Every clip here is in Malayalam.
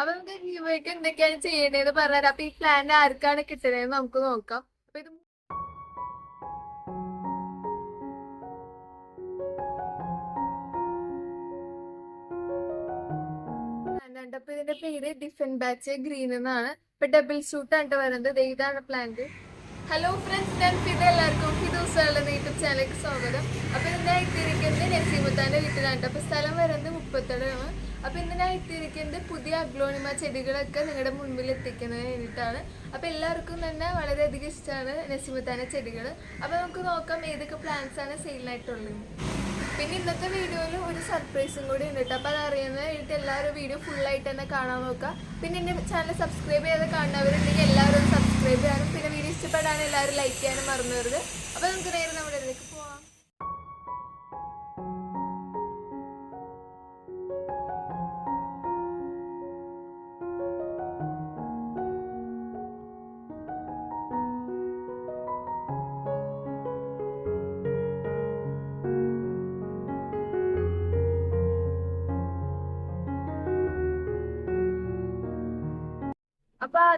അപ്പൊ നമുക്ക് ഗീവയ്ക്ക് എന്തൊക്കെയാണ് ചെയ്യേണ്ടതെന്ന് പറഞ്ഞാൽ അപ്പൊ ഈ പ്ലാൻ ആർക്കാണ് കിട്ടുന്നതെന്ന് നമുക്ക് നോക്കാം. അപ്പൊ ഇത് അപ്പൊ ഇതിന്റെ പേര് ഡിഫൻ ബാച്ച് ഗ്രീൻ എന്നാണ്. ഇപ്പൊ ഡബിൾ ഷൂട്ട് ആണ് വരുന്നത്. ഇതാണ് പ്ലാന്റ് ഹലോ ഫ്രണ്ട്സ് ഞാൻ ഫിദ എല്ലാവർക്കും ഫിദൂസുകളുടെ യൂട്യൂബ് ചാനലിലേക്ക് സ്വാഗതം. അപ്പൊ എത്തിയിരിക്കുന്നത് നസീമുത്താന്റെ വീട്ടിലാണ് അപ്പൊ സ്ഥലം വരുന്നത് മുപ്പത്തേഴാണ് അപ്പൊ ഇന്ന് എത്തിയിരിക്കുന്നത് പുതിയ അഗ്ലോണിമ ചെടികളൊക്കെ നിങ്ങളുടെ മുൻപിൽ എത്തിക്കുന്നതിന് വേണ്ടിയിട്ടാണ്. അപ്പൊ എല്ലാവർക്കും തന്നെ വളരെയധികം ഇഷ്ടമാണ് നസിമത്താന ചെടികൾ. അപ്പൊ നമുക്ക് നോക്കാം ഏതൊക്കെ പ്ലാന്റ്സ് ആണ് സെയിലായിട്ടുള്ളത് പിന്നെ ഇന്നത്തെ വീഡിയോയിൽ ഒരു സർപ്രൈസും കൂടി ഉണ്ട് കേട്ടോ. അപ്പോൾ അത് അറിയുന്നത് എല്ലാവരും വീഡിയോ ഫുള്ളായിട്ട് തന്നെ കാണാൻ നോക്കുക. പിന്നെ എന്റെ ചാനൽ സബ്സ്ക്രൈബ് ചെയ്ത് കാണുന്നവരുണ്ടെങ്കിൽ എല്ലാവരും സബ്സ്ക്രൈബ് ചെയ്യാനും. പിന്നെ വീഡിയോ ഇഷ്ടപ്പെടാനും എല്ലാവരും ലൈക്ക് ചെയ്യാനും മറന്നു വരുത് അപ്പോൾ നമുക്ക് നേരെ നമ്മുടെ ഇതിലേക്ക് പോവാം.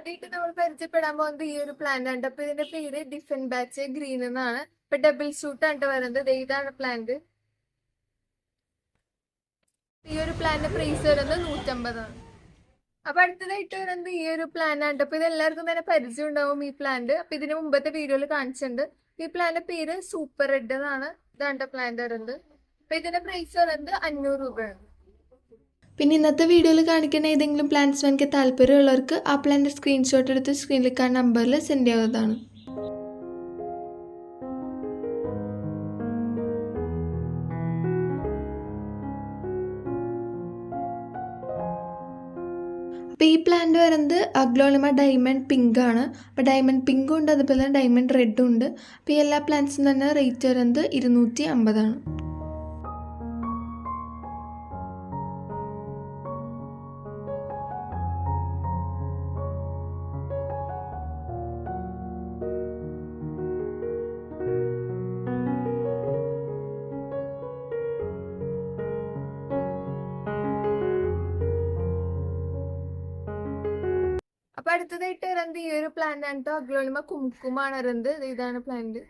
ആദ്യമായിട്ട് നമ്മൾ പരിചയപ്പെടാൻ പോകുന്നത് ഈ ഒരു പ്ലാന്റ് ആണ്. അപ്പൊ ഇതിന്റെ പേര് ഡിഫൻ ബാച്ച് ഗ്രീൻ എന്നാണ്. ഇപ്പൊ ഡബിൾ ഷൂട്ട് ആണ് വരുന്നത്. ഇതാണ് പ്ലാന്റ് ഈ ഒരു പ്ലാന്റ് പ്രൈസ് വരുന്നത് നൂറ്റമ്പതാണ് അപ്പൊ അടുത്തതായിട്ട് വരുന്നത് ഈ ഒരു പ്ലാന്റ് ആണ് അപ്പൊ ഇത് എല്ലാവർക്കും തന്നെ പരിചയം ഉണ്ടാവും ഈ പ്ലാന്റ് അപ്പൊ ഇതിന് മുമ്പത്തെ വീഡിയോയിൽ കാണിച്ചിട്ടുണ്ട്. ഈ പ്ലാന്റെ പേര് സൂപ്പർ റെഡ് എന്നാണ് ഇതാണ് പ്ലാന്റ് വരുന്നത്. അപ്പൊ ഇതിന്റെ പ്രൈസ് വരുന്നത് അഞ്ഞൂറ് രൂപയാണ്. പിന്നെ ഇന്നത്തെ വീഡിയോയിൽ കാണിക്കുന്ന ഏതെങ്കിലും പ്ലാന്റ്സ് എനിക്ക് താല്പര്യമുള്ളവർക്ക് ആ പ്ലാന്റ് സ്ക്രീൻഷോട്ട് എടുത്ത് സ്ക്രീനിൽ കാണുന്ന നമ്പറിൽ സെൻഡ് ചെയ്യാവുന്നതാണ്. അപ്പോൾ ഈ പ്ലാന്റ് വരുന്നത് അഗ്ലോളിമ ഡയമണ്ട് പിങ്ക് ആണ്. അപ്പോൾ ഡയമണ്ട് പിങ്കും ഉണ്ട് അതുപോലെ ഡയമണ്ട് റെഡും ഉണ്ട്. അപ്പോൾ ഈ എല്ലാ പ്ലാന്റ്സും തന്നെ റേറ്റ് വരുന്നത് ഇരുന്നൂറ്റി അമ്പതാണ്. അടുത്തതായിട്ട് വരുന്നത് ഈ ഒരു പ്ലാന്റ് ആണ് കേട്ടോ അഗ്ലോണിമ കുംകുമാണ് വരുന്നത് ഇതാണ് പ്ലാന്റ്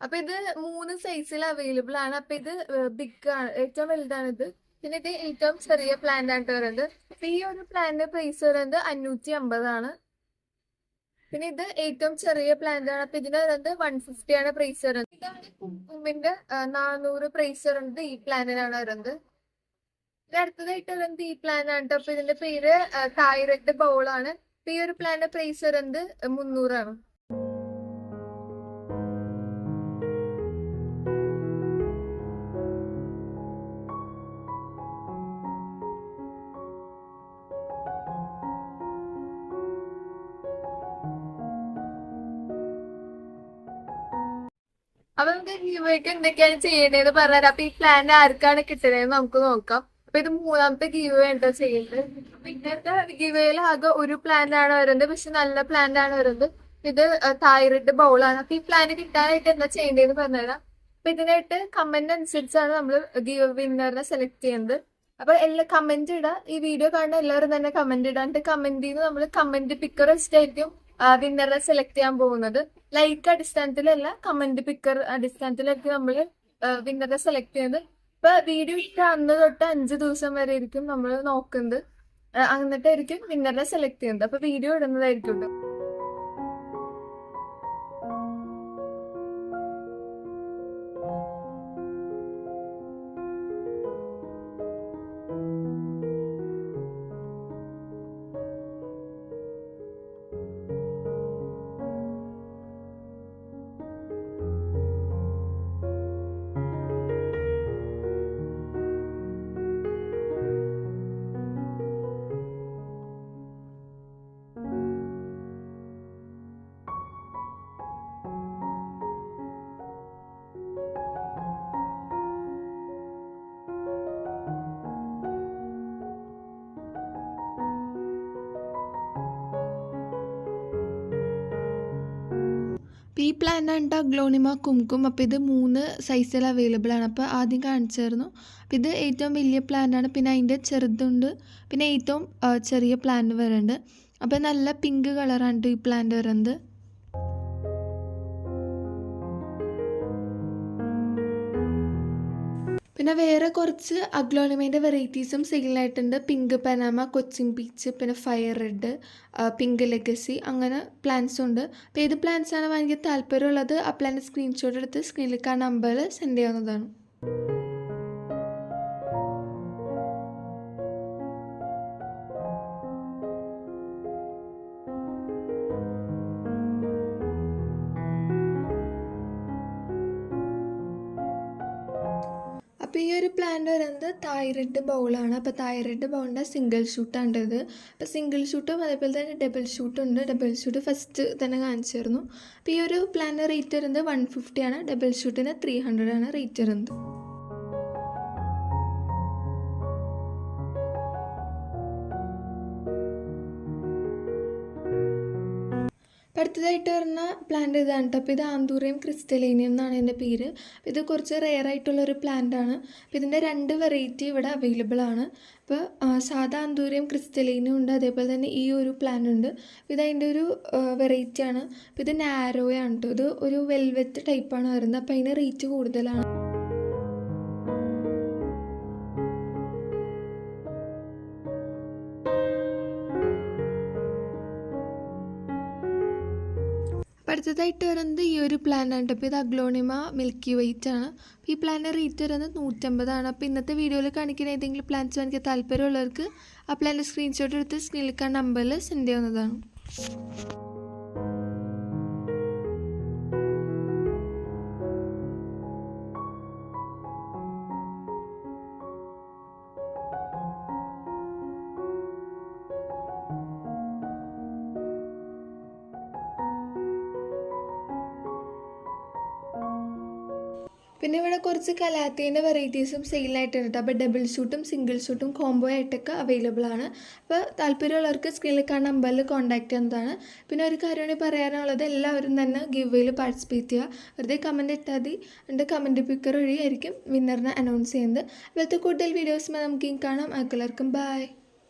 അപ്പൊ ഇത് മൂന്ന് സൈസിൽ അവൈലബിൾ ആണ്. അപ്പൊ ഇത് ബിഗ് ആണ്. ഏറ്റവും വലുതാണ് ഇത്. പിന്നെ ഇത് ഏറ്റവും ചെറിയ പ്ലാന്റ് ആണ് ട്ടോ വരുന്നത് അപ്പൊ ഈ ഒരു പ്ലാന്റ് പ്രൈസ് വരുന്നത് അഞ്ഞൂറ്റി അമ്പതാണ് പിന്നെ ഇത് ഏറ്റവും ചെറിയ പ്ലാന്റ് ആണ്. അപ്പൊ ഇതിന് വരുന്നത് വൺ ഫിഫ്റ്റി ആണ് പ്രൈസ് വരുന്നത് ഇതാണ് കുമ്പിന്റെ നാനൂറ് പ്രൈസ് വരുന്നത് ഈ പ്ലാന്റിനാണ് വരുന്നത് അടുത്തതായിട്ട് വരുന്നത് ഈ പ്ലാൻ ആണ് അപ്പൊ ഇതിന്റെ പേര് തായ്റെഡ് ബൗൾ ആണ്. ഈ ഒരു പ്ലാന്റെ പ്രൈസ് വരുന്നത് മുന്നൂറാണ് അപ്പൊ നമുക്ക് ഗീവയ്ക്ക് എന്തൊക്കെയാണ് ചെയ്യേണ്ടത് പറഞ്ഞാൽ അപ്പൊ ഈ പ്ലാൻ ആർക്കാണ് കിട്ടണേന്ന് നമുക്ക് നോക്കാം. അപ്പൊ ഇത് മൂന്നാമത്തെ ഗീവ് ഉണ്ടോ ചെയ്യുന്നത് അപ്പൊ ഇന്നത്തെ ഗീവയിൽ ആകെ ഒരു പ്ലാൻ ആണ് വരുന്നത്. പക്ഷെ നല്ല പ്ലാൻ ആണ് വരുന്നത്. ഇത് തായ്റോയിഡ് ബൗളാണ് അപ്പൊ ഈ പ്ലാൻ കിട്ടാനായിട്ട് എന്താ ചെയ്യേണ്ടതെന്ന് പറഞ്ഞുതരാം. അപ്പൊ ഇതിനായിട്ട് കമന്റ് അനുസരിച്ചാണ് നമ്മൾ ഗീവ് വിന്നറിനെ സെലക്ട് ചെയ്യുന്നത്. അപ്പൊ എല്ലാ കമന്റ് ഇടാ. ഈ വീഡിയോ കാണുന്ന എല്ലാവരും തന്നെ കമന്റ് ഇടാണ്ട് കമന്റ് ചെയ്ത് നമ്മൾ കമന്റ് പിക്കർ വെച്ചിട്ടായിരിക്കും വിന്നറിനെ സെലക്ട് ചെയ്യാൻ പോകുന്നത്. ലൈക്ക് അടിസ്ഥാനത്തിലല്ല കമന്റ് പിക്കർ അടിസ്ഥാനത്തിലൊക്കെ നമ്മൾ വിന്നറെ സെലക്ട് ചെയ്യുന്നത്. ഇപ്പൊ വീഡിയോ ഇട്ട അന്ന് തൊട്ട് അഞ്ച് ദിവസം വരെ ആയിരിക്കും നമ്മൾ നോക്കുന്നത് എന്നിട്ടായിരിക്കും വിന്നറിനെ സെലക്ട് ചെയ്യുന്നത് അപ്പൊ വീഡിയോ ഇടുന്നതായിരിക്കും ട്ടോ. ഈ പ്ലാന്റാണ് ഗ്ലോണിമ കുംകും. അപ്പോൾ ഇത് മൂന്ന് സൈസിൽ അവൈലബിൾ ആണ്. അപ്പോൾ ആദ്യം കാണിച്ചായിരുന്നു. അപ്പോൾ ഇത് ഏറ്റവും വലിയ ആണ്. പിന്നെ അതിന്റെ ചെറുതുണ്ട്. പിന്നെ ഏറ്റവും ചെറിയ പ്ലാന്റ് വരുന്നുണ്ട് അപ്പോൾ നല്ല പിങ്ക് കളറാണ് കേട്ടോ ഈ പ്ലാന്റ് വരുന്നത് പിന്നെ വേറെ കുറച്ച് അഗ്ലോണിമേന്റെ വെറൈറ്റീസും സെയിലായിട്ടുണ്ട് പിങ്ക് പനാമ കൊച്ചിൻ പീച്ച് പിന്നെ ഫയർ റെഡ് പിങ്ക് ലെഗസി അങ്ങനെ പ്ലാന്റ്സും ഉണ്ട്. അപ്പോൾ ഏത് പ്ലാന്റ്സ് ആണ് വാങ്ങിക്കാൻ താല്പര്യമുള്ളത്? ആ പ്ലാന്റ് സ്ക്രീൻഷോട്ട് എടുത്ത് സ്ക്രീനിൽ കാണുന്ന നമ്പറിൽ സെൻഡ് ചെയ്യാവുന്നതാണ്. അപ്പോൾ ഈ ഒരു പ്ലാന്റ് വരുന്നത് തൈറോയ്ഡ് ബൗളാണ് അപ്പോൾ തൈറോയ്ഡ് ബൗളിന്റെ സിംഗിൾ ഷൂട്ടാണ് ഇത്. അപ്പോൾ സിംഗിൾ ഷൂട്ടും അതേപോലെ തന്നെ ഡബിൾ ഷൂട്ടും ഉണ്ട്. ഡബിൾ ഷൂട്ട് ഫസ്റ്റ് തന്നെ കാണിച്ചിരുന്നു അപ്പോൾ ഈ ഒരു പ്ലാന്റ് റേറ്റ് വരുന്നത് വൺ ഫിഫ്റ്റി ആണ്. ഡബിൾ ഷൂട്ടിന് ത്രീ ആണ് റേറ്റ് വരുന്നത്. അടുത്തതായിട്ട് വരുന്ന പ്ലാന്റ് ഇതാണ് കേട്ടോ അപ്പോൾ ഇത് ആന്തൂറിയം ക്രിസ്റ്റലേനിയം എന്നാണ് ഇതിന്റെ പേര്. ഇത് കുറച്ച് റെയർ ആയിട്ടുള്ളൊരു പ്ലാന്റ് ആണ്. അപ്പോൾ ഇതിന്റെ രണ്ട് വെറൈറ്റി ഇവിടെ അവൈലബിൾ ആണ്. അപ്പോൾ സാധാ ആന്തൂറിയം ക്രിസ്റ്റലേനിയം ഉണ്ട്. അതേപോലെ തന്നെ ഈ ഒരു പ്ലാന്റ് ഉണ്ട്. ഇത് അതിന്റെ ഒരു വെറൈറ്റിയാണ് അപ്പോൾ ഇത് നാരോയാണ് കേട്ടോ ഇത് ഒരു വെൽവെറ്റ് ടൈപ്പാണ് വരുന്നത്. അപ്പോൾ അതിന് റേറ്റ് കൂടുതലാണ്. അപ്പോൾ അടുത്തതായിട്ട് വരുന്നത് ഈ ഒരു പ്ലാൻ ആണ് അപ്പോൾ ഇത് അഗ്ലോണിമ മിൽക്കി വൈറ്റ് ആണ്. ഈ പ്ലാന്റെ റേറ്റ് വരുന്നത് നൂറ്റമ്പതാണ്. അപ്പോൾ ഇന്നത്തെ വീഡിയോയിൽ കാണിക്കുന്ന ഏതെങ്കിലും പ്ലാൻസ് എനിക്ക് താല്പര്യമുള്ളവർക്ക് ആ പ്ലാന്റെ സ്ക്രീൻഷോട്ട് എടുത്ത് സ്ക്രീനിൽ കാണുന്ന നമ്പറിൽ സെൻഡ് ചെയ്യാവുന്നതാണ്. പിന്നെ ഇവിടെ കുറച്ച് കലാത്തീന്റെ വെറൈറ്റീസും സെയിലായിട്ടുണ്ട് അപ്പോൾ ഡബിൾ ഷൂട്ടും സിംഗിൾ ഷൂട്ടും കോംബോ ആയിട്ടൊക്കെ അവൈലബിൾ ആണ്. അപ്പോൾ താല്പര്യമുള്ളവർക്ക് സ്ക്രീനിൽ കാണുന്ന നമ്പറിൽ കോൺടാക്ട് ചെയ്യുന്നതാണ്. പിന്നെ ഒരു കാര്യമാണ് പറയാനുള്ളത് എല്ലാവരും തന്നെ ഗിവ് വേയിൽ പാർട്ടിസിപ്പേറ്റ് ചെയ്യുക. വെറുതെ കമന്റ് ഇട്ടാൽ മതി. എന്റെ കമന്റ് പിക്കർ വഴിയായിരിക്കും വിന്നറിനെ അനൗൺസ് ചെയ്യുന്നത്. അതുപോലത്തെ കൂടുതൽ വീഡിയോസ് നമുക്ക് കാണാം. എല്ലാവർക്കും ബൈ